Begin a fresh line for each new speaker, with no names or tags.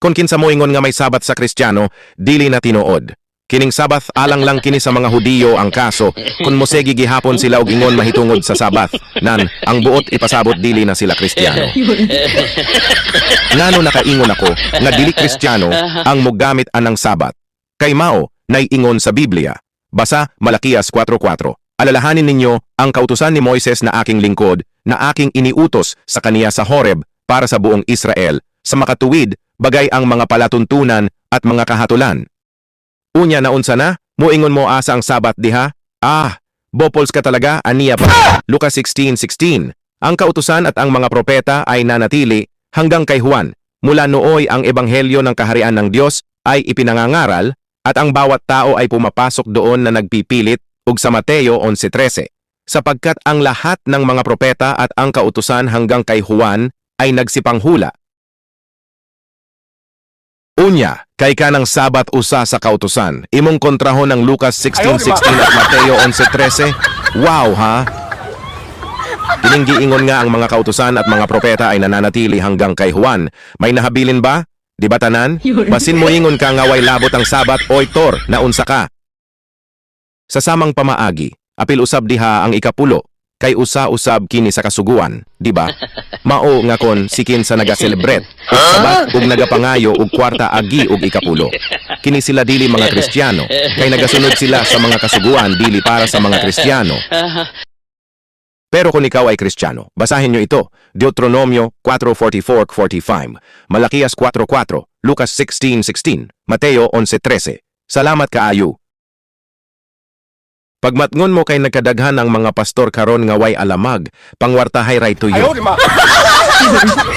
Kung kinsa mo ingon nga may sabat sa Kristiyano, dili na tinuod. Kining sabath alang lang kini sa mga Hudiyo ang kaso kung mosegi gihapon sila og ingon mahitungod sa sabath nan ang buot ipasabot dili na sila Kristiyano. Ngano nakaingon ako nga dili Kristiyano ang mogamit anang sabat. Kay mao nay ingon sa Biblia. Basa Malakias 4:4. Alalahanin ninyo ang kautusan ni Moises na aking lingkod na aking iniutos sa kaniya sa Horeb para sa buong Israel sa makatuwid bagay ang mga palatuntunan at mga kahatulan. Unya na unsa na, muingon mo asa ang sabat diha? Ah, bopols ka talaga, aniya pa. Lucas 16:16. Ang kautusan at ang mga propeta ay nanatili hanggang kay Juan. Mula nooy ang ebanghelyo ng kaharian ng Diyos ay ipinangangaral at ang bawat tao ay pumapasok doon na nagpipilit ug sa Mateo 11:13. Sapagkat ang lahat ng mga propeta at ang kautusan hanggang kay Juan ay nagsipanghula Unya, kay ka ng sabat usa sa kautusan. Imong kontrahon ng Lucas 16:16 at Mateo 11:13. Wow ha! Kining giingon nga ang mga kautusan at mga propeta ay nananatili hanggang kay Juan. May nahabilin ba? Di ba tanan? Basin mo ingon ka nga way labot ang sabat oy tor na unsa ka. Sa samang pamaagi, apil usab diha ang ikapulo kay usa-usab kini sa kasuguan, di ba? Mao nga kon sikin sa naga-celebrate, ug sabat ug nagapangayo ug kwarta agi ug ikapulo. Kini sila dili mga Kristiyano, kay nagasunod sila sa mga kasuguan dili para sa mga Kristiyano. Pero kung ikaw ay Kristiyano, basahin nyo ito. Deuteronomio 4.44-45, Malakias 4.4, Lucas 16.16, Mateo 11.13. Salamat kaayo. Pagmatngon mo kay nagkadaghan ang mga pastor karon nga way alamag, pangwartahay ray tuyo.
Ayaw, di ma.